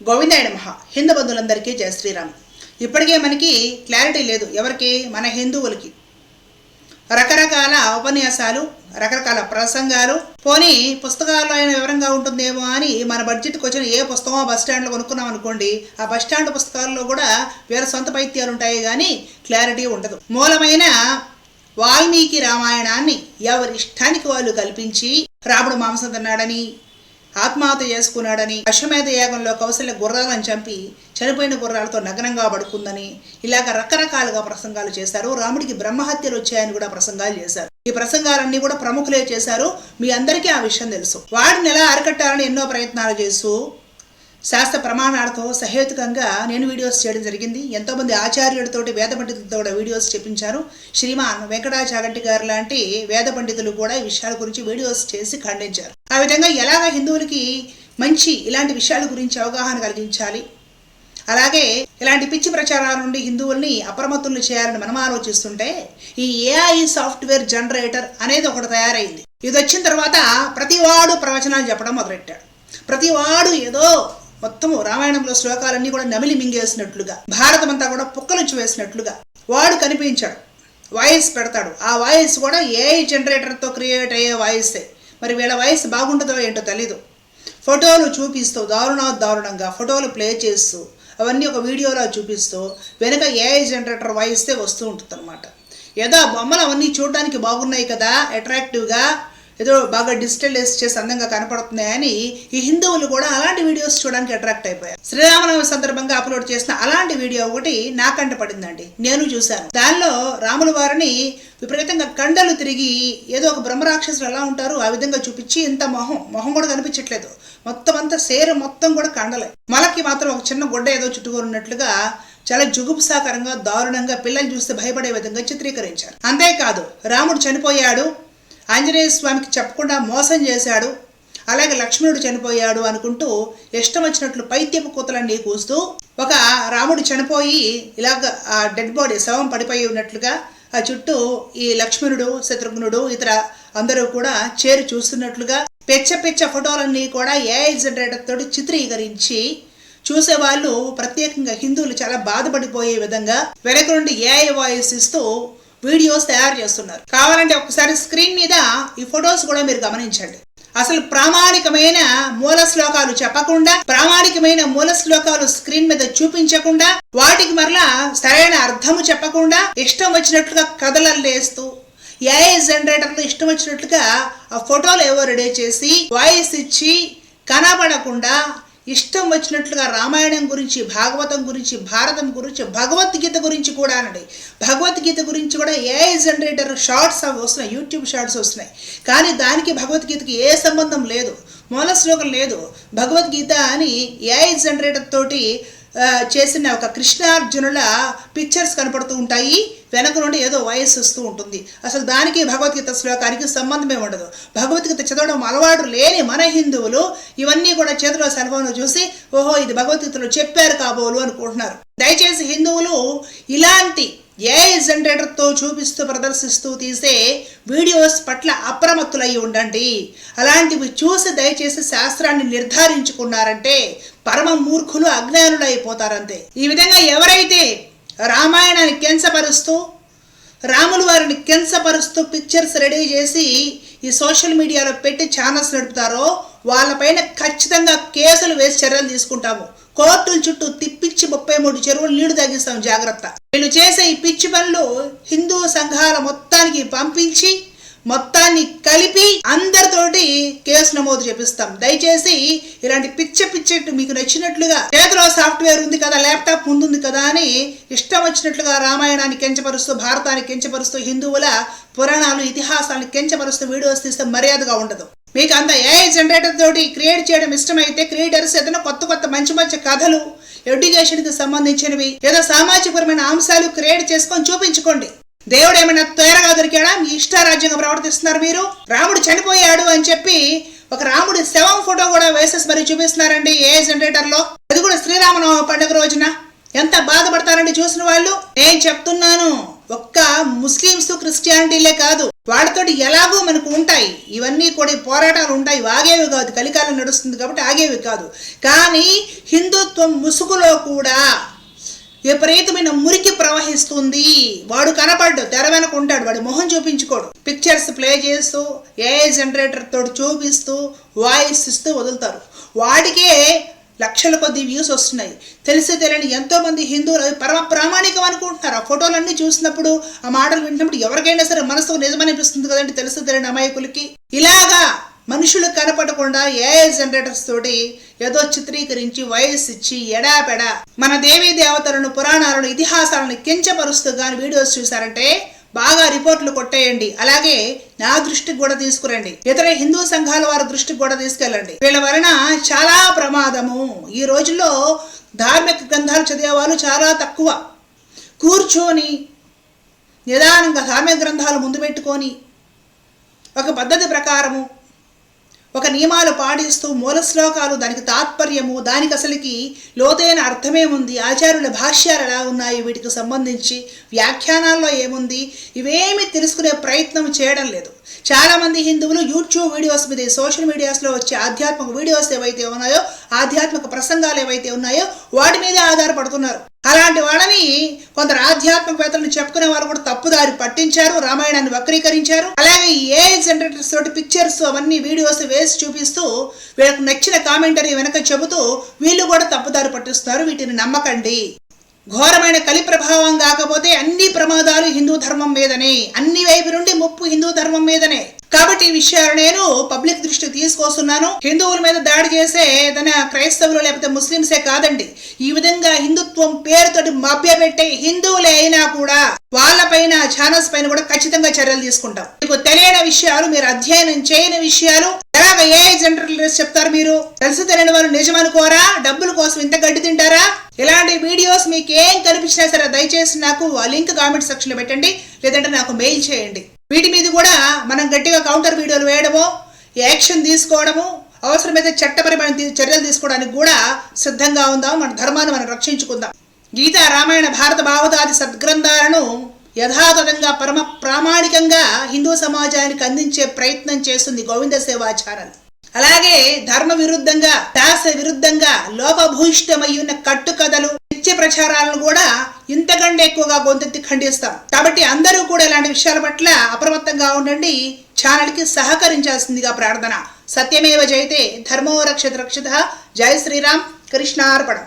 గోవిందాయ నమః. హిందూ బంధువులందరికీ జయ శ్రీరామ్. ఇప్పటికే మనకి క్లారిటీ లేదు. ఎవరికి? మన హిందువులకి. రకరకాల ఉపన్యాసాలు రకరకాల ప్రసంగాలు. పోనీ పుస్తకాల్లో అయిన వివరంగా ఉంటుందేమో అని మన బడ్జెట్కి వచ్చిన ఏ పుస్తకమో బస్ స్టాండ్లో కొనుక్కున్నాం అనుకోండి ఆ బస్ స్టాండ్ పుస్తకాల్లో కూడా వేరే సొంత పైత్యాలు ఉంటాయి కానీ క్లారిటీ ఉండదు. మూలమైన వాల్మీకి రామాయణాన్ని ఎవరి ఇష్టానికి వాళ్ళు కల్పించి రాముడు మాంసం తిన్నాడని ఆత్మహత్య చేసుకున్నాడని అశ్వమేధ యాగంలో కౌశల్య గుర్రాలను చంపి చనిపోయిన గుర్రాలతో నగ్నంగా పడుకుందని ఇలాగ రకరకాలుగా ప్రసంగాలు చేశారు. రాముడికి బ్రహ్మహత్యలు వచ్చాయని కూడా ప్రసంగాలు చేశారు. ఈ ప్రసంగాలన్నీ కూడా ప్రముఖులే చేశారు. మీ అందరికీ ఆ విషయం తెలుసు. వాడిని ఎలా అరికట్టాలని ఎన్నో ప్రయత్నాలు చేస్తూ శాస్త్ర ప్రమాణాలతో సహేతుకంగా నేను వీడియోస్ చేయడం జరిగింది. ఎంతోమంది ఆచార్యులతోటి వేద పండితులతో కూడా వీడియోస్ చెప్పించారు. శ్రీమాన్ వెంకటాచాగంటి గారు లాంటి వేద పండితులు కూడా ఈ విషయాల గురించి వీడియోస్ చేసి ఖండించారు. ఆ విధంగా ఎలాగ హిందువులకి మంచి ఇలాంటి విషయాల గురించి అవగాహన కలిగించాలి? అలాగే ఇలాంటి పిచ్చి ప్రచారాల నుండి హిందువుల్ని అప్రమత్తులు చేయాలని మనం ఆలోచిస్తుంటే ఈ ఏఐ సాఫ్ట్వేర్ జనరేటర్ అనేది ఒకటి తయారైంది. ఇది వచ్చిన తర్వాత ప్రతివాడు ప్రవచనాలు చెప్పడం మొదలెట్టాడు. ప్రతివాడు ఏదో మొత్తము రామాయణంలో శ్లోకాలన్నీ కూడా నమిలి మింగేసినట్లుగా భారతమంతా కూడా పుక్కలుంచి వేసినట్లుగా వాడు కనిపించాడు. వాయిస్ పెడతాడు. ఆ వాయిస్ కూడా ఏఐ జనరేటర్తో క్రియేట్ అయ్యే వాయిసే. మరి వీళ్ళ వాయిస్ బాగుంటుందో ఏంటో తెలీదు. ఫోటోలు చూపిస్తూ దారుణ దారుణంగా ఫోటోలు ప్లే చేస్తూ అవన్నీ ఒక వీడియోలో చూపిస్తూ వెనుక ఏఐ జనరేటర్ వాయిస్తే వస్తూ ఉంటుంది అనమాట ఏదో బొమ్మలు అవన్నీ చూడడానికి బాగున్నాయి కదా అట్రాక్టివ్గా ఏదో బాగా డిజిటల్ చేసి అందంగా కనపడుతున్నాయని ఈ హిందువులు కూడా అలాంటి వీడియోస్ చూడడానికి అట్రాక్ట్ అయిపోయారు. శ్రీరామనవమి సందర్భంగా అప్లోడ్ చేసిన అలాంటి వీడియో ఒకటి నా కంట పడిందండి. నేను చూశాను. దానిలో రాముల వారిని విపరీతంగా కండలు తిరిగి ఏదో ఒక బ్రహ్మరాక్షసులు ఎలా ఉంటారు ఆ విధంగా చూపించి ఇంత మొహం మొహం కూడా కనిపించట్లేదు. మొత్తం అంతా సేరు మొత్తం కూడా కండలే. మనకి మాత్రం ఒక చిన్న గుడ్డ ఏదో చుట్టుకొని ఉన్నట్లుగా చాలా జుగుప్సాకరంగా దారుణంగా పిల్లలు చూస్తే భయపడే విధంగా చిత్రీకరించారు. అంతేకాదు రాముడు చనిపోయాడు. ఆంజనేయ స్వామికి చెప్పకుండా మోసం చేశాడు. అలాగే లక్ష్మణుడు చనిపోయాడు అనుకుంటూ ఇష్టం వచ్చినట్లు పైత్యపు కూతలన్నీ కూస్తూ ఒక రాముడు చనిపోయి ఇలాగ ఆ డెడ్ బాడీ శవం పడిపోయి ఉన్నట్లుగా ఆ చుట్టూ ఈ లక్ష్మణుడు శత్రుఘ్నుడు ఇతర అందరూ కూడా చేరి చూస్తున్నట్లుగా పెచ్చ పెచ్చ ఫోటోలన్నీ కూడా ఏఐ జనరేటర్ తోటి చిత్రీకరించి చూసేవాళ్ళు ప్రత్యేకంగా హిందువులు చాలా బాధపడిపోయే విధంగా వెనక నుండి ఏఐ వాయిస్ ఇస్తూ వీడియోస్ తయారు చేస్తున్నారు. కావాలంటే ఒకసారి స్క్రీన్ మీద ఈ ఫొటోస్ కూడా మీరు గమనించండి. అసలు ప్రామాణికమైన మూల శ్లోకాలు చెప్పకుండా ప్రామాణికమైన మూల శ్లోకాలు స్క్రీన్ మీద చూపించకుండా వాటికి మరలా సరైన అర్థము చెప్పకుండా ఇష్టం వచ్చినట్లుగా కథలల్లేస్తూ ఏఐ జనరేటర్లు ఇష్టం వచ్చినట్లుగా ఆ ఫోటోలు ఏవో రెడీ చేసి వాయిస్ ఇచ్చి కనబడకుండా ఇష్టం వచ్చినట్లుగా రామాయణం గురించి భాగవతం గురించి భారతం గురించి భగవద్గీత గురించి కూడా అనండి భగవద్గీత గురించి కూడా ఏఐ జనరేటర్ షార్ట్స్ అవి వస్తున్నాయి యూట్యూబ్ షార్ట్స్ వస్తున్నాయి. కానీ దానికి భగవద్గీతకి ఏ సంబంధం లేదు. మూల శ్లోకం లేదు. భగవద్గీత అని ఏఐ జనరేటర్ తోటి చేసిన ఒక కృష్ణార్జునుల పిక్చర్స్ కనపడుతూ ఉంటాయి. వెనక నుండి ఏదో వయస్సు వస్తూ ఉంటుంది. అసలు దానికి భగవద్గీత శ్లోకానికి సంబంధమే ఉండదు. భగవద్గీత చదవడం అలవాటు లేని మన హిందువులు ఇవన్నీ కూడా చేతిలో సెల్ఫోన్ చూసి ఓహో ఇది భగవద్గీతలో చెప్పారు కాబోలు అనుకుంటున్నారు. దయచేసి హిందువులు ఇలాంటి ఏఐ జనరేటర్తో చూపిస్తూ ప్రదర్శిస్తూ తీసే వీడియోస్ పట్ల అప్రమత్తులై ఉండండి. అలాంటివి చూసి దయచేసి శాస్త్రాన్ని నిర్ధారించుకున్నారంటే పరమ మూర్ఖులు అజ్ఞానులు అయిపోతారంతే. ఈ విధంగా ఎవరైతే రామాయణాన్ని కెంచపరుస్తూ రాములు వారిని కించపరుస్తూ పిక్చర్స్ రెడీ చేసి ఈ సోషల్ మీడియాలో పెట్టి ఛానల్స్ నడుపుతారో వాళ్ళపైన ఖచ్చితంగా కేసులు వేసి చర్యలు తీసుకుంటాము. కోర్టుల చుట్టూ తిప్పించి ముప్పై మూడు చెరువులు నీళ్ళు తగ్గిస్తాం జాగ్రత్త. వీళ్ళు చేసే ఈ పిచ్చి పనులు హిందూ సంఘాల మొత్తానికి పంపించి మొత్తాన్ని కలిపి అందరితోటి కేసు నమోదు చేపిస్తాం. దయచేసి ఇలాంటి పిచ్చ పిచ్చ మీకు నచ్చినట్లుగా చేతిలో సాఫ్ట్వేర్ ఉంది కదా ల్యాప్టాప్ ముందుంది కదా అని ఇష్టం వచ్చినట్లుగా రామాయణాన్ని కెంచపరుస్తూ భారతాన్ని కెంచపరుస్తూ హిందువుల పురాణాలు ఇతిహాసాలను కెంచపరుస్తూ వీడియోస్ తీస్తే మర్యాదగా ఉండదు. మీకు అంత ఏఐ జనరేటర్ తోటి క్రియేట్ చేయడం ఇష్టమైతే క్రియేటర్స్ ఏదైనా కొత్త కొత్త మంచి మంచి కథలు ఎడ్యుకేషన్కి సంబంధించినవి ఏదో సామాజికపరమైన అంశాలు క్రియేట్ చేసుకొని చూపించుకోండి. దేవుడు ఏమైనా తేరగా దొరికి రాజ్యంగా ప్రవర్తిస్తున్నారు మీరు రాముడు చనిపోయాడు అని చెప్పి ఒక రాముడి శవం ఫోటో కూడా వేసేసి మరి చూపిస్తున్నారండి ఏ జనరేటర్లో. అది కూడా శ్రీరామనవమి పండుగ రోజున. ఎంత బాధపడతారండి చూసిన వాళ్ళు. నేను చెప్తున్నాను ఒక్క ముస్లిమ్స్ క్రిస్టియానిటీలే కాదు వాళ్ళతోటి ఎలాగో మనకు ఉంటాయి. ఇవన్నీ కూడా పోరాటాలు ఉంటాయి. ఆగేవి కాదు కలికాలం నడుస్తుంది కాబట్టి ఆగేవి కాదు. కానీ హిందుత్వం ముసుగులో కూడా విపరీతమైన మురికి ప్రవహిస్తుంది. వాడు కనపడ్డు తెర వెనక ఉంటాడు వాడి మొహం చూపించుకోడు. పిక్చర్స్ ప్లే చేస్తూ ఏఐ జనరేటర్ తోటి చూపిస్తూ వాయిస్ ఇస్తూ వదులుతారు. వాటికే లక్షల కొద్ది వ్యూస్ వస్తున్నాయి. తెలిసి తెలియని ఎంతో మంది హిందువులు అవి పరమ ప్రామాణికం అనుకుంటున్నారు. ఆ ఫోటోలన్నీ చూసినప్పుడు ఆ మాటలు వింటున్నప్పుడు ఎవరికైనా సరే మనసుకు నిజమనిపిస్తుంది కదండి తెలిసి తెలియని అమాయకులకి. ఇలాగా మనుషులు కనపడకుండా ఏఐ జనరేటర్స్ తోటి ఏదో చిత్రీకరించి వయస్సు ఇచ్చి ఎడాపెడా. మన దేవీ దేవతలను పురాణాలను ఇతిహాసాలను కించపరుస్తూ కానీ వీడియోస్ చూసారంటే బాగా రిపోర్ట్లు కొట్టేయండి. అలాగే నా దృష్టికి కూడా తీసుకురండి. ఇతర హిందూ సంఘాల వారి దృష్టికి కూడా తీసుకెళ్ళండి. వీళ్ళ వలన చాలా ప్రమాదము. ఈ రోజుల్లో ధార్మిక గ్రంథాలు చదివేవాళ్ళు చాలా తక్కువ. కూర్చొని నిదానంగా ధార్మిక గ్రంథాలు ముందు పెట్టుకొని ఒక పద్ధతి ప్రకారము ఒక నియమాలు పాటిస్తూ మూల శ్లోకాలు దానికి తాత్పర్యము దానికి అసలుకి లోతైన అర్థమేముంది ఆచార్యుల భాష్యాలు ఎలా ఉన్నాయి? వీటికి సంబంధించి వ్యాఖ్యానాల్లో ఏముంది? ఇవేమి తెలుసుకునే ప్రయత్నం చేయడం లేదు. చాలామంది హిందువులు యూట్యూబ్ వీడియోస్ మీద సోషల్ మీడియాస్లో వచ్చే ఆధ్యాత్మిక వీడియోస్ ఏవైతే ఉన్నాయో ఆధ్యాత్మిక ప్రసంగాలు ఏవైతే ఉన్నాయో వాటి మీదే ఆధారపడుతున్నారు. అలాంటి వాళ్ళని కొందరు ఆధ్యాత్మికవేత్తలను చెప్పుకునే వారు కూడా తప్పుదారి పట్టించారు రామాయణాన్ని వక్రీకరించారు. అలాగే ఏ జనరేటర్స్ తోటి పిక్చర్స్ అవన్నీ వీడియోస్ వేసి చూపిస్తూ వీళ్ళకి నచ్చిన కామెంటరీ వెనక చెబుతూ వీళ్ళు కూడా తప్పుదారి పట్టిస్తున్నారు. వీటిని నమ్మకండి. ఘోరమైన కలి ప్రభావం కాకపోతే అన్ని ప్రమాదాలు హిందూ ధర్మం మీదనే అన్ని వైపు నుండి ముప్పు హిందూ ధర్మం మీదనే. కాబట్టి విషయాలు నేను పబ్లిక్ దృష్టికి తీసుకొస్తున్నాను. హిందువుల మీద దాడి చేసే ఏదైనా క్రైస్తవులు లేకపోతే ముస్లింసే కాదండి. ఈ విధంగా హిందుత్వం పేరుతోటి మభ్యపెట్టే హిందువులే అయినా కూడా వాళ్ళపైన ఛానల్స్ పైన కూడా ఖచ్చితంగా చర్యలు తీసుకుంటాం. మీకు తెలియని విషయాలు మీరు అధ్యయనం చేయని విషయాలు ఎలాగ ఏ జనరల్ చెప్తారు మీరు? తెలిసి తెలియని వాళ్ళు నిజమనుకోరా? డబ్బుల కోసం ఇంత గడ్డి తింటారా? ఇలాంటి వీడియోస్ మీకు ఏం కనిపించినా సరే దయచేసి నాకు ఆ లింక్ కామెంట్ సెక్షన్లో పెట్టండి. లేదంటే నాకు మెయిల్ చేయండి. వీటి మీద కూడా మనం గట్టిగా కౌంటర్ వీడియోలు వేయడము యాక్షన్ తీసుకోవడము అవసరమైతే చట్టపరమైన చర్యలు తీసుకోవడానికి కూడా సిద్ధంగా ఉందాం మన ధర్మాన్ని మనం రక్షించుకుందాం. గీత రామాయణ భారత భావదాది సద్గ్రంథాలను యథాతథంగా పరమ ప్రామాణికంగా హిందూ సమాజానికి అందించే ప్రయత్నం చేస్తుంది గోవింద సేవా అలాగే ధర్మ విరుద్ధంగా దాస విరుద్ధంగా లోపభూయిష్టమై ఉన్న కట్టుకథలు నిత్య ప్రచారాలను కూడా ఇంతకంటే ఎక్కువగా గొంతెత్తి ఖండిస్తాం. కాబట్టి అందరూ కూడా ఇలాంటి విషయాల పట్ల అప్రమత్తంగా ఉండండి. ఛానల్కి సహకరించాల్సిందిగా ప్రార్థన. సత్యమేవ జయతే ధర్మో రక్షత రక్షిత. జై శ్రీరామ్. కృష్ణార్పణం.